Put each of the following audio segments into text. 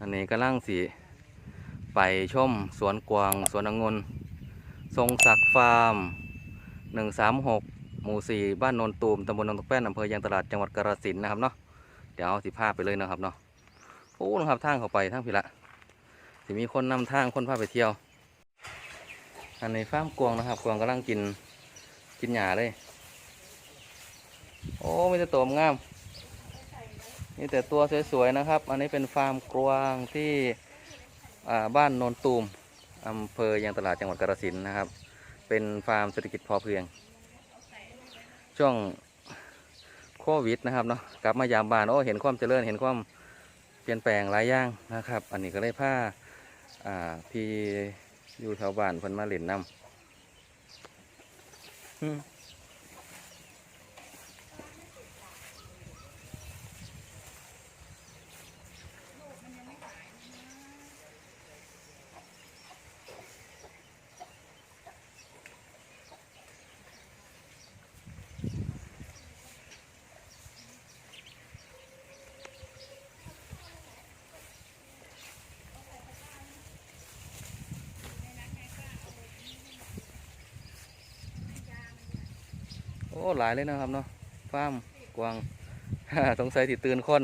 อันนี้กำลังสีไปชมสวนกวาง สวนองุ่นทรงศักดิ์ฟาร์ม 136 หมู่ 4 บ้านโนนตูมตำบลหนองตกแป้นอำเภอยางตลาดจังหวัดกาฬสินธุ์นะครับเนาะเดี๋ยวเอาสิพาพไปเลยนะครับเนาะโอ้นะครับทางเข้าไปทางพิละสิมีคนนำทางคนพาไปเที่ยว อันนี้ฟาร์มกวางนะครับกวางกำลังกินกินหญ้าเลย โอ้ไมีแต่ตัวงาม มีแต่ตัวสวยๆนะครับ อันนี้เป็นฟาร์มกวางที่บ้านโนนตูมอำเภอยางตลาดจังหวัดกาฬสินธุ์นะครับ เป็นฟาร์มเศรษฐกิจพอเพียง ช่วงโควิดนะครับเนาะกลับมายามบ้านโอ้เห็นความเจริญเห็นความเปลี่ยนแปลงหลายอย่างนะครับ อันนี้ก็เลยผ้าพี่อยู่แถวบ้านเพิ่นมาเล่นน้ำ อืมโอ้หลายเลยนะครับเนาะฟาร์มกวางสงสัยติตื่นคน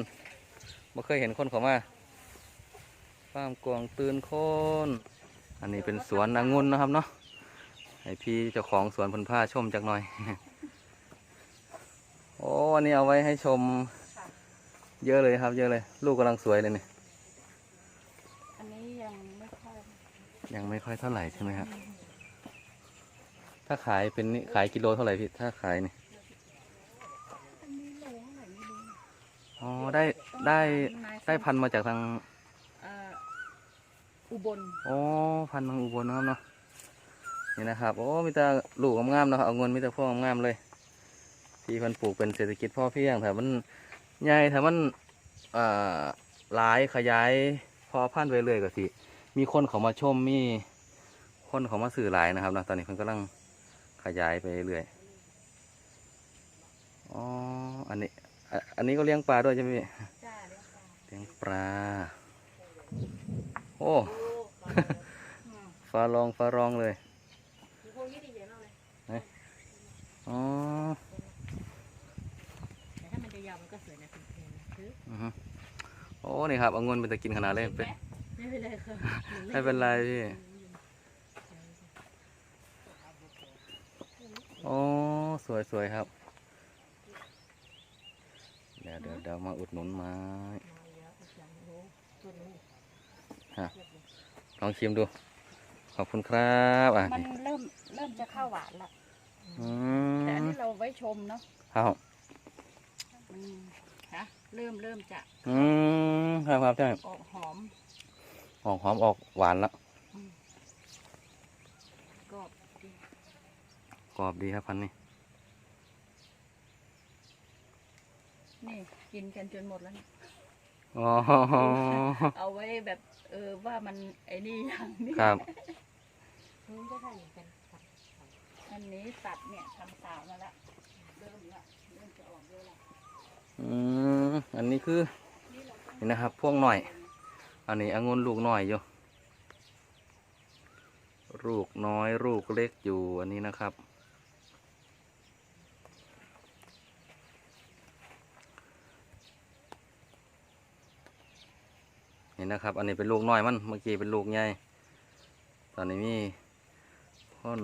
ไม่เคยเห็นคนเขามาฟาร์มกวางตื่นคนอันนี้เป็นสวนองุ่นนะครับเนาะให้พี่เจ้าของสวนเพันผ้าชมจักหน่อย โอ้อันนี้เอาไว้ให้ชม เยอะเลยครับ เยอะเลย ลูกกำลังสวยเลยเนี่ยอันนี้ยังไม่ค่อยยังไม่ค่อยเท่าไหร่ใช่ไหมครับ ถ้าขายเป็นนี่ขายกิโลเท่าไหร่พี่ ถ้าขายนี่อันนี้โลเท่าไหร่ไม่รู้อ๋อ ได้ได้ได้พันธุ์มาจากทางเอ่ออุบลอ๋อพันธุ์ทางอุบลนะครับเนาะ นี่นะครับโอ้มีแต่ลูกงามๆเนาะเอาเงินมีแต่พวกงามๆเลย ที่เพันปลูกเป็นเศรษฐกิจพ่อเพียงแต่มันใหญ่แต่มันเอ่อหลายขยายพอพันธุ์ไปเรื่อยก็สิ มีคนเขามาชมมีคนเขามาสื่อหลายนะครับเนาะตอนนี้เพิ่นกำลัง ขยายไปเรื่อยอ๋อ อันนี้อะอันนี้ก็เลี้ยงปลาด้วยใช่ไหมพี่จ้าเรียกว่าเลี้ยงปลา โอ้ฟ้าร้องฟ้าร้องเลยอ๋อแต่ถ้ามันจะยาวมันก็สวยนะคุณเพลคืออือฮึโอ้ นี่ครับเอาเงินไปจะกินขนาดเลยเป็นไม่เป็นไรค่ะไม่เป็นไรพี่ โอ้สวยสวยครับ เดี๋ยวเดี๋ยวเดี๋ยวมาอุดหนุนไม้ฮะลองชิมดู ขอบคุณครับอะมันนี่เริ่มเริ่มจะเข้าหวานละอืแต่อันมนี้เราไว้ชมเนาะครับมันฮะเริ่มเริ่มจะอืมครับครับใช่ออกหอม ออกหอมออกหวานแล้ว ก็ดี กรอบดีครับพันธุ์นี้ นี่กินกันจนหมดแล้วเนี่ยอ๋อ เอาไว้แบบเออว่ามันไอ้นี่อย่างนี้ครับอันนี้ตัดเนี่ยทำสาวมาละเริ่มละเริ่มจะออกเยอะละอืมอันนี้คือ นี่นะครับพวงหน่อย อันนี้องุ่นลูกหน่อยอยู่ ลูกน้อยลูกเล็กอยู่อันนี้นะครับ นี่นะครับ อันนี้เป็นลูกน้อยมัน เมื่อกี้เป็นลูกใหญ่ ตอนนี้มีพ่น